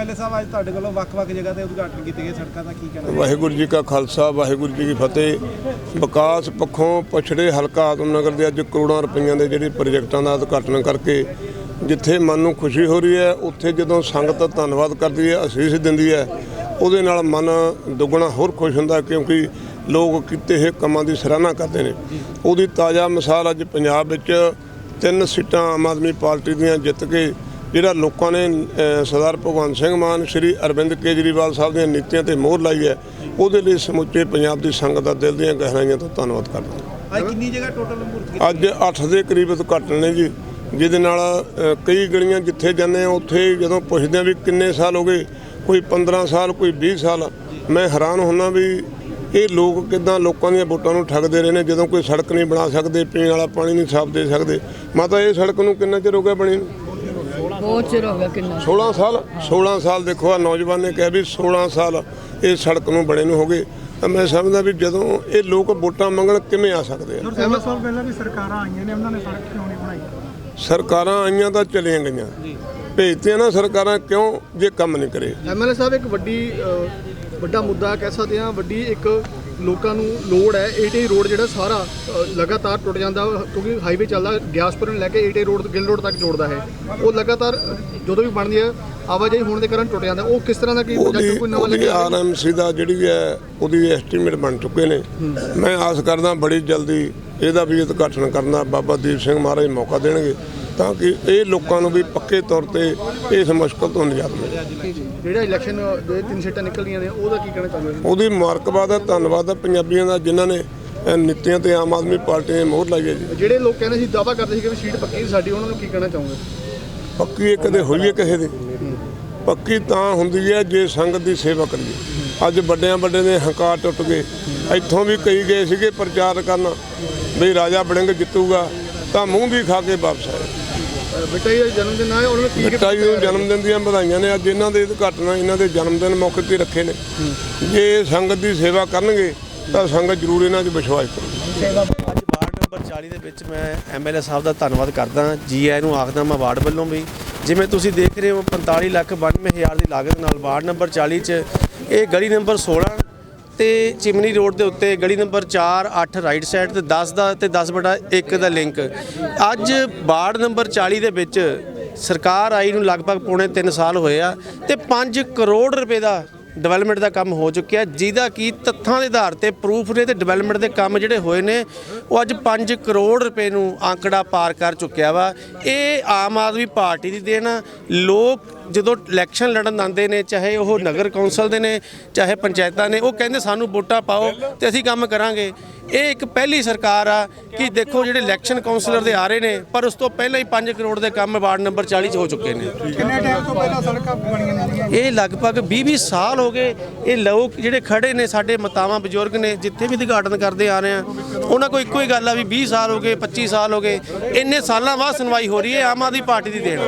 MLA ਸਾਹਿਬ ਅੱਜ ਤੁਹਾਡੇ ਵੱਲੋਂ ਵੱਖ-ਵੱਖ ਜਗ੍ਹਾ ਤੇ ਉਦਘਾਟਨ ਕੀਤੇ ਗਏ ਸੜਕਾਂ ਦਾ ਕੀ ਕਹਿਣਾ? ਵਾਹਿਗੁਰੂ ਜੀ ਕਾ ਖਾਲਸਾ, ਵਾਹਿਗੁਰੂ ਜੀ ਕੀ ਫਤਿਹ। ਵਿਕਾਸ ਪੱਖੋਂ ਪਛੜੇ ਹਲਕਾ ਆਤਮਨਗਰ ਦੇ ਅੱਜ ਕਰੋੜਾਂ ਰੁਪਈਆਂ ਦੇ ਜਿਹੜੇ ਪ੍ਰੋਜੈਕਟਾਂ ਦਾ ਉਦਘਾਟਨ ਕਰਕੇ ਜਿੱਥੇ ਮਨ ਨੂੰ ਖੁਸ਼ੀ ਹੋ ਰਹੀ ਹੈ, ਉੱਥੇ ਜਦੋਂ ਸੰਗਤ ਧੰਨਵਾਦ ਕਰਦੀ ਹੈ, ਅਸੀਸ ਦਿੰਦੀ ਹੈ, ਉਹਦੇ ਨਾਲ ਮਨ ਦੁੱਗਣਾ ਹੋਰ ਖੁਸ਼ ਹੁੰਦਾ ਕਿਉਂਕਿ ਲੋਕ ਕੀਤੇ ਹੋਏ ਕੰਮਾਂ ਦੀ ਸਰਾਹਨਾ ਕਰਦੇ ਨੇ। ਉਹਦੀ ਤਾਜ਼ਾ ਮਿਸਾਲ ਅੱਜ ਪੰਜਾਬ ਵਿੱਚ ਤਿੰਨ ਸੀਟਾਂ ਆਮ ਆਦਮੀ ਪਾਰਟੀ ਦੀਆਂ ਜਿੱਤ ਕੇ ਜਿਹੜਾ ਲੋਕਾਂ ਨੇ ਸਰਦਾਰ ਭਗਵੰਤ ਸਿੰਘ ਮਾਨ ਸ਼੍ਰੀ ਅਰਵਿੰਦ ਕੇਜਰੀਵਾਲ ਸਾਹਿਬ ਦੀਆਂ ਨੀਤੀਆਂ ਤੇ ਮੋਹਰ ਲਾਈ ਹੈ ਉਹਦੇ ਲਈ ਸਮੁੱਚੇ ਪੰਜਾਬ ਦੀ ਸੰਗਤ ਦਾ ਦਿਲ ਦੀਆਂ ਗਹਿਰਾਈਆਂ ਤੋਂ ਧੰਨਵਾਦ ਕਰਦਾ ਅੱਜ ਕਿੰਨੀ ਜਗ੍ਹਾ ਟੋਟਲ ਮੂਰਤ ਅੱਜ 8 ਦੇ ਕਰੀਬ ਉਦਘਾਟਨ ਨੇ ਜੀ ਜਿਹਦੇ ਨਾਲ ਕਈ ਗਲੀਆਂ ਜਿੱਥੇ ਜਾਂਦੇ ਆ ਉੱਥੇ ਜਦੋਂ ਪੁੱਛਦੇ ਆ ਵੀ ਕਿੰਨੇ ਸਾਲ ਹੋ ਗਏ ਕੋਈ 15 ਸਾਲ ਕੋਈ 20 ਸਾਲ ਮੈਂ ਹੈਰਾਨ ਹੁੰਨਾ ਵੀ ਇਹ ਲੋਕ ਕਿਦਾਂ ਲੋਕਾਂ ਦੀਆਂ ਵੋਟਾਂ ਨੂੰ ਠੱਗਦੇ ਰਹੇ ਨੇ ਜਦੋਂ ਕੋਈ ਸੜਕ ਨਹੀਂ ਬਣਾ ਸਕਦੇ ਪੀਣ ਵਾਲਾ ਪਾਣੀ ਨਹੀਂ ਸਾਫ਼ ਦੇ ਸਕਦੇ। ਮਾਤਾ ਇਹ ਸੜਕ ਨੂੰ ਕਿੰਨਾ ਚਿਰ ਹੋ ਗਿਆ ਬਣੀ ਨੂੰ? ਬਹੁਤ ਚਿਰ ਹੋ ਗਿਆ ਕਿੰਨਾ 16 ਸਾਲ 16 ਸਾਲ ਦੇਖੋ ਆ ਨੌਜਵਾਨ ਨੇ ਕਿਹਾ ਵੀ 16 ਸਾਲ ਇਹ ਸੜਕ ਨੂੰ ਬਣੇ ਨੂੰ ਹੋ ਗਏ। ਤਾਂ ਮੈਂ ਸਮਝਦਾ ਵੀ ਜਦੋਂ ਇਹ ਲੋਕ ਵੋਟਾਂ ਮੰਗਣ ਕਿਵੇਂ ਆ ਸਕਦੇ ਆ? ਐਮਐਸ ਸਾਲ ਪਹਿਲਾਂ ਵੀ ਸਰਕਾਰਾਂ ਆਈਆਂ ਨੇ ਉਹਨਾਂ ਨੇ ਸੜਕ ਕਿਉਂ ਨਹੀਂ ਬਣਾਈ? ਸਰਕਾਰਾਂ ਆਈਆਂ ਤਾਂ ਚਲੀਆਂ ਗਈਆਂ। ਭੇਜਤੀਆਂ ਨਾ ਸਰਕਾਰਾਂ ਕਿਉਂ ਜੇ ਕੰਮ ਨਹੀਂ ਕਰੇ? ਐਮਐਲਏ ਸਾਹਿਬ ਇੱਕ ਵੱਡੀ ਵੱਡਾ ਮੁੱਦਾ ਕਹਿ ਸਕਦੇ ਹਾਂ ਵੱਡੀ ਇੱਕ ਲੋਕਾਂ ਨੂੰ ਲੋੜ ਹੈ ਏਟੀ ਰੋਡ ਜਿਹੜਾ ਸਾਰਾ ਲਗਾਤਾਰ ਟੁੱਟ ਜਾਂਦਾ ਕਿਉਂਕਿ ਹਾਈਵੇ ਚੱਲਦਾ ਗਿਆਸਪੁਰ ਨੂੰ ਲੈ ਕੇ ਏਟੀ ਰੋਡ ਗਿੱਲ ਰੋਡ ਤੱਕ ਜੋੜਦਾ ਹੈ। ਉਹ ਲਗਾਤਾਰ ਜਦੋਂ ਵੀ ਬਣਦੀ ਹੈ ਆਵਾਜਾਈ ਹੋਣ ਦੇ ਕਾਰਨ ਟੁੱਟ ਜਾਂਦਾ। ਉਹ ਕਿਸ ਤਰ੍ਹਾਂ ਦਾ ਕੀ ਪ੍ਰੋਜੈਕਟ ਕੋਈ ਨਵਾਂ ਲੱਗਿਆ? ਆਰਐਮਸੀ ਦਾ ਜਿਹੜੀ ਹੈ ਉਹਦੀ ਐਸਟੀਮੇਟ ਬਣ ਚੁੱਕੇ ਨੇ। ਮੈਂ ਆਸ ਕਰਦਾ ਬੜੀ ਜਲਦੀ ਇਹਦਾ ਵੀ ਉਦਘਾਟਨ ਕਰਨਾ ਬਾਬਾ ਦੀਪ ਸਿੰਘ ਮਹਾਰਾਜ ਮੌਕਾ ਦੇਣਗੇ। ਤਾਂ ਕਿ ਇਹ ਲੋਕਾਂ ਨੂੰ ਵੀ ਪੱਕੇ ਤੌਰ ਤੇ ਇਸ ਮੁਸ਼ਕਲ ਤੋਂ ਨਿਜਾਤ ਮਿਲੇ। ਜਿਹੜਾ ਇਲੈਕਸ਼ਨ ਦੇ ਤਿੰਨ ਸੀਟਾਂ ਨਿਕਲੀਆਂ ਨੇ ਉਹਦਾ ਕੀ ਕਹਿਣਾ ਚਾਹੁੰਦੇ ਹੋ ਉਹਦੀ ਮੁਬਾਰਕਬਾਦ ਹੈ ਧੰਨਵਾਦ ਹੈ ਪੰਜਾਬੀਆਂ ਦਾ ਜਿਨ੍ਹਾਂ ਨੇ ਨੀਤੀਆਂ ਤੇ ਆਮ ਆਦਮੀ ਪਾਰਟੀ ਨੇ ਮੋਹਰ ਲਾਈ ਹੈ ਜੀ। ਜਿਹੜੇ ਲੋਕ ਕਹਿੰਦੇ ਸੀ ਦਾਅਵਾ ਕਰਦੇ ਸੀ ਕਿ ਵੀ ਸੀਟ ਪੱਕੀ ਸਾਡੀ ਉਹਨਾਂ ਨੂੰ ਕੀ ਕਹਿਣਾ ਚਾਹੋਗੇ? ਪੱਕੀ ਇਹ ਕਦੇ ਹੋਈ ਹੈ ਕਿਸੇ ਦੀ? ਪੱਕੀ ਤਾਂ ਹੁੰਦੀ ਹੈ ਜੇ ਸੰਗਤ ਦੀ ਸੇਵਾ ਕਰੀਏ। ਅੱਜ ਵੱਡਿਆਂ ਵੱਡੇ ਦੇ ਹੰਕਾਰ ਟੁੱਟ ਗਏ। ਇੱਥੋਂ ਵੀ ਕਈ ਗਏ ਸੀਗੇ ਪ੍ਰਚਾਰ ਕਰਨ ਵੀ ਰਾਜਾ ਬੜਿੰਗ ਜਿੱਤੂਗਾ। ਤਾਂ ਮੂੰਹ ਵੀ ਖਾ ਕੇ ਵਾਪਸ ਆਏ। ਬੇਟਾ ਜੀ ਦਾ ਜਨਮ ਦਿਨ ਆਇਆ ਉਹਨਾਂ ਨੂੰ ਕੀ ਬਿੱਟਾ ਜੀ ਨੂੰ ਜਨਮ ਦਿਨ ਦੀਆਂ ਵਧਾਈਆਂ ਨੇ। ਅੱਜ ਇਹਨਾਂ ਦੇ ਘਟਨਾ ਇਹਨਾਂ ਦੇ ਜਨਮ ਦਿਨ ਮੌਕੇ ਤੇ ਰੱਖੇ ਨੇ। ਜੇ ਇਹ ਸੰਗਤ ਦੀ ਸੇਵਾ ਕਰਨਗੇ ਤਾਂ ਸੰਗਤ ਜ਼ਰੂਰ ਇਹਨਾਂ 'ਚ ਵਿਸ਼ਵਾਸ ਕਰੂਗੀ। ਅੱਜ ਵਾਰਡ ਨੰਬਰ 40 ਦੇ ਵਿੱਚ ਮੈਂ ਐਮਐਲਏ ਸਾਹਿਬ ਦਾ ਧੰਨਵਾਦ ਕਰਦਾ ਜੀ ਆਇਆਂ ਨੂੰ ਆਖਦਾ ਮੈਂ ਵਾਰਡ ਵੱਲੋਂ ਵੀ। ਜਿਵੇਂ ਤੁਸੀਂ ਦੇਖ ਰਹੇ ਹੋ 45 ਲੱਖ 92 ਹਜ਼ਾਰ ਦੀ ਲਾਗਤ ਨਾਲ ਵਾਰਡ ਨੰਬਰ 40 'ਚ ਇਹ ਗਲੀ ਨੰਬਰ 16 ਤੇ ਚਿਮਨੀ ਰੋਡ ਦੇ ਉੱਤੇ ਗਲੀ ਨੰਬਰ 4 8 ਰਾਈਟ ਸਾਈਡ ਤੇ 10 ਦਾ ਤੇ 10 ਬਟਾ 1 ਦਾ ਲਿੰਕ ਅੱਜ ਵਾਰਡ ਨੰਬਰ 40 ਦੇ ਵਿੱਚ ਸਰਕਾਰ ਆਈ ਨੂੰ ਲਗਭਗ ਪੌਣੇ 3 ਸਾਲ ਹੋਏ ਆ ਤੇ 5 ਕਰੋੜ ਰੁਪਏ ਦਾ ਡਿਵੈਲਪਮੈਂਟ ਦਾ ਕੰਮ ਹੋ ਚੁੱਕਿਆ। ਜਿਹਦਾ ਕੀ ਤੱਥਾਂ ਦੇ ਆਧਾਰ ਤੇ ਪ੍ਰੂਫ ਨੇ ਤੇ ਡਿਵੈਲਪਮੈਂਟ ਦੇ ਕੰਮ ਜਿਹੜੇ ਹੋਏ ਨੇ, ਉਹ ਅੱਜ 5 ਕਰੋੜ ਰੁਪਏ ਨੂੰ ਆંકੜਾ ਪਾਰ ਕਰ ਚੁੱਕਿਆ ਵਾ। ਇਹ ਆਮ ਆਦਮੀ ਪਾਰਟੀ ਦੀ ਦੇਣ ਆ। ਲੋਕ ਜਦੋਂ ਇਲੈਕਸ਼ਨ ਲੜਨ ਆਉਂਦੇ ਨੇ, ਚਾਹੇ ਉਹ ਨਗਰ ਕੌਂਸਲ ਦੇ ਨੇ, ਚਾਹੇ ਪੰਚਾਇਤਾਂ ਨੇ, ਉਹ ਕਹਿੰਦੇ ਸਾਨੂੰ ਵੋਟਾਂ ਪਾਓ ਤੇ ਅਸੀਂ ਕੰਮ ਕਰਾਂਗੇ। ਇਹ ਇੱਕ ਪਹਿਲੀ ਸਰਕਾਰ ਆ ਕਿ ਦੇਖੋ ਜਿਹੜੇ ਇਲੈਕਸ਼ਨ ਕਾਉਂਸਲਰ ਦੇ ਆ ਰਹੇ ਨੇ ਪਰ ਉਸ ਤੋਂ ਪਹਿਲਾਂ ਹੀ 5 ਕਰੋੜ ਦੇ ਕੰਮ ਵਾਰਡ ਨੰਬਰ 40 ਚ ਹੋ ਚੁੱਕੇ ਨੇ ਕਿੰਨੇ ਟਾਈਮ ਤੋਂ ਪਹਿਲਾਂ ਸੜਕਾਂ ਬਣੀਆਂ ਨੇ ਇਹ ਲਗਭਗ 20-20 ਸਾਲ ਹੋ ਗਏ ਇਹ ਲੋਕ ਜਿਹੜੇ ਖੜੇ ਨੇ ਸਾਡੇ ਮਤਾਵਾਂ ਬਜ਼ੁਰਗ ਨੇ ਜਿੱਥੇ ਵੀ ਉਦਘਾਟਨ ਕਰਦੇ ਆ ਰਹੇ ਆ ਉਹਨਾਂ ਕੋਲ ਇੱਕੋ ਹੀ ਗੱਲ ਆ ਵੀ 20 ਸਾਲ ਹੋ ਗਏ 25 ਸਾਲ ਹੋ ਗਏ ਇੰਨੇ ਸਾਲਾਂ ਬਾਅਦ ਸੁਣਵਾਈ ਹੋ ਰਹੀ ਹੈ ਆਮ ਆਦਮੀ ਪਾਰਟੀ ਦੀ ਦੇਣ।